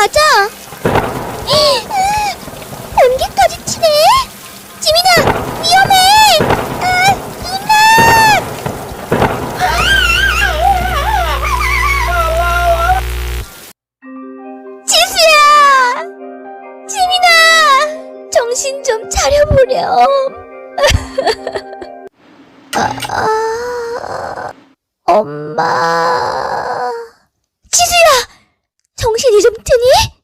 가자. 번개까지 치네. 지민아, 위험해. 아. 아, 엄마. 지수야! 정신이 좀 드니?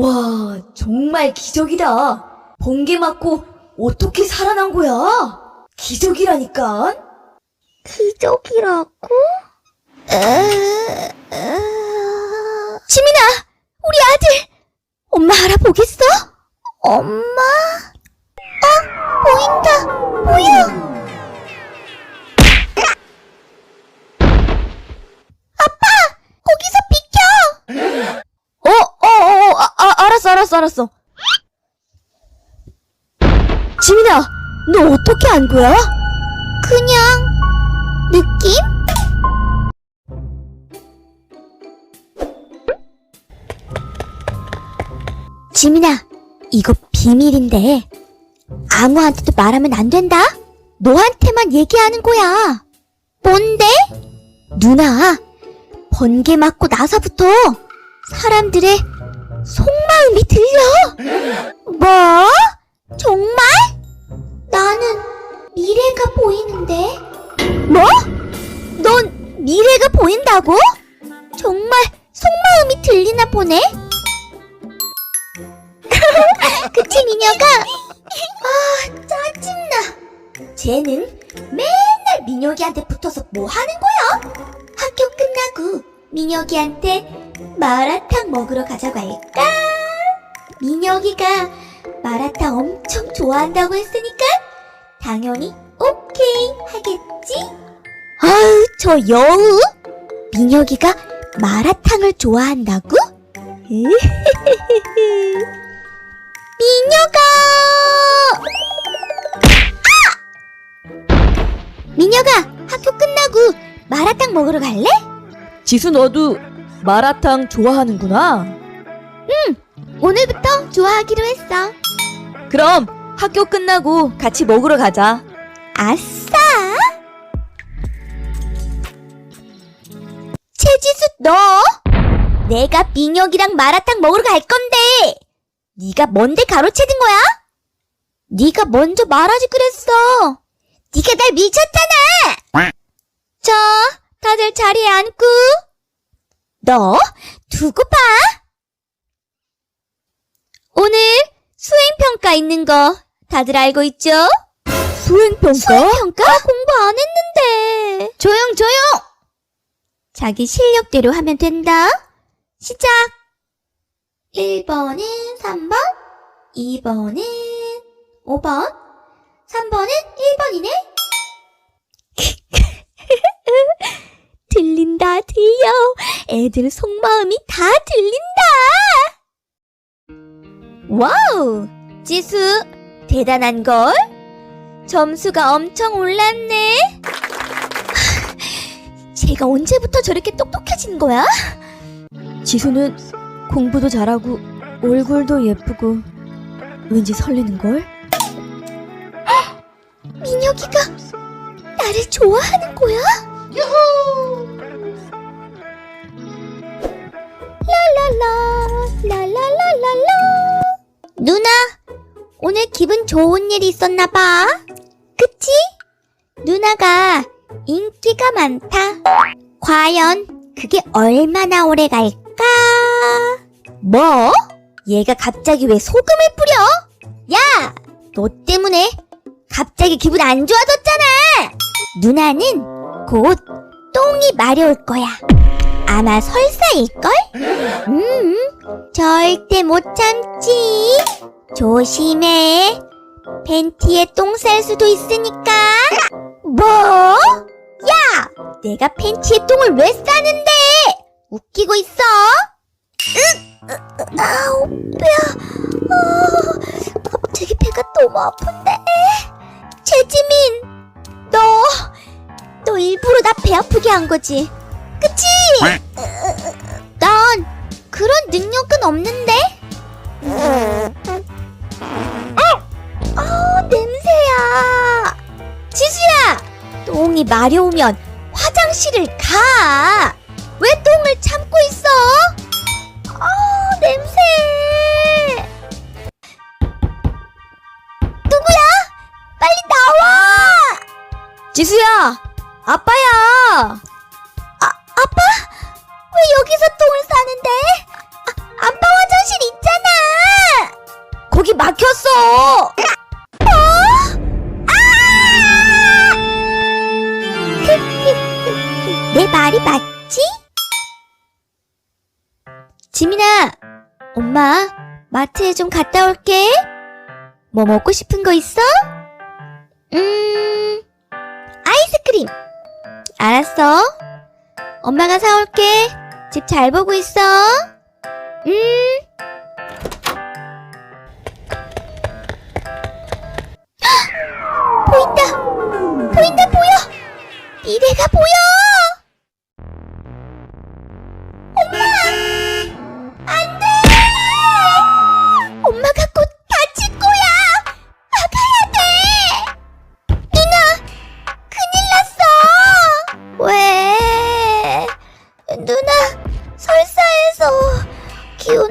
와, 정말 기적이다. 번개 맞고 어떻게 살아난 거야? 기적이라니까. 기적이라고? 지민아! 우리 아들! 엄마 알아보겠어? 엄마? 어? 보인다! 보여! 아빠! 거기서 비켜! 어, 어, 어, 아, 아, 알았어, 알았어. 지민아, 너 어떻게 안 거야? 그냥 느낌? 지민아, 이거 비밀인데 아무한테도 말하면 안 된다. 너한테만 얘기하는 거야. 뭔데? 누나, 번개 맞고 나서부터 사람들의 속마음이 들려. 뭐? 정말? 나는 미래가 보이는데. 뭐? 넌 미래가 보인다고? 정말 속마음이 들리나 보네? 그치, 미녀가? 아, 짜증나. 쟤는 맨날 민혁이한테 붙어서 뭐 하는 거야? 학교 끝나고 민혁이한테 마라탕 먹으러 가자고 할까? 민혁이가 마라탕 엄청 좋아한다고 했으니까 당연히 오케이 하겠지? 아유, 저 여우? 민혁이가 마라탕을 좋아한다고? 민혁아! 아! 민혁아, 학교 끝나고 마라탕 먹으러 갈래? 지수 너도 마라탕 좋아하는구나. 오늘부터 좋아하기로 했어. 그럼 학교 끝나고 같이 먹으러 가자. 아싸! 최지수 너 내가 민혁이랑 마라탕 먹으러 갈 건데 네가 뭔데 가로채든 거야? 네가 먼저 말하지 그랬어. 네가 날 밀쳤잖아. 자, 다들 자리에 앉고 너 두고 봐. 오늘 수행평가 있는 거 다들 알고 있죠? 수행평가? 수행평가? 공부 안 했는데. 조용, 조용! 자기 실력대로 하면 된다. 시작! 1번은 3번, 2번은 5번, 3번은 1번이네? 들린 다, 들려. 애들 속마음이 다 들린다. 와우! 지수, 대단한걸? 점수가 엄청 올랐네. 제가 언제부터 저렇게 똑똑해진 거야? 지수는 공부도 잘하고 얼굴도 예쁘고 왠지 설레는걸? 민혁이가 나를 좋아하는 거야? 라라라, 라라라라라. 누나, 오늘 기분 좋은 일 있었나 봐. 그치? 누나가 인기가 많다. 과연 그게 얼마나 오래 갈까? 뭐? 얘가 갑자기 왜 소금을 뿌려? 야! 너 때문에 갑자기 기분 안 좋아졌잖아! 누나는 곧 똥이 마려울 거야. 아마 설사일걸? 음, 절대 못 참지. 조심해. 팬티에 똥 쌀 수도 있으니까. 뭐? 야! 내가 팬티에 똥을 왜 싸는데? 웃기고 있어? 으, 으, 아우, 배야. 아, 갑자기 배가 너무 아픈데. 최지민, 너, 너 일부러 나 배 아프게 한 거지? 그치? 난 그런 능력은 없는데? 어, 냄새야. 지수야! 똥이 마려우면 화장실을 가! 왜 똥을 참고 있어? 어, 냄새! 누구야? 빨리 나와! 지수야! 아빠야! 왜 여기서 똥을 싸는데? 아, 아빠 화장실 있잖아! 거기 막혔어! 어? 아! 내 말이 맞지? 지민아, 엄마, 마트에 좀 갔다 올게. 뭐 먹고 싶은 거 있어? 음, 아이스크림. 알았어. 엄마가 사올게. 집 잘 보고 있어. 음. 보인다! 보인다, 보여! 미래가 보여!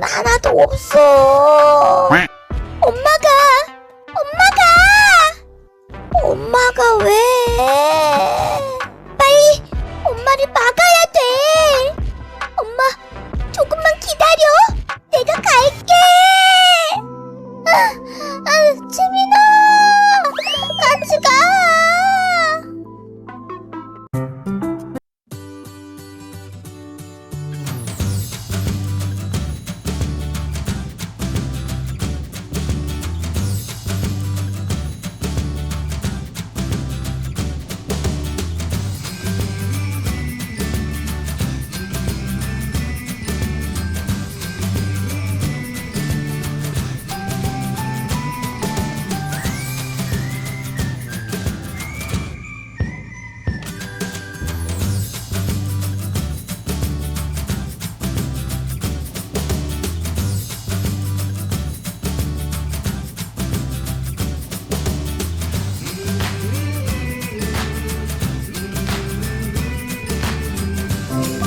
하나도 없어.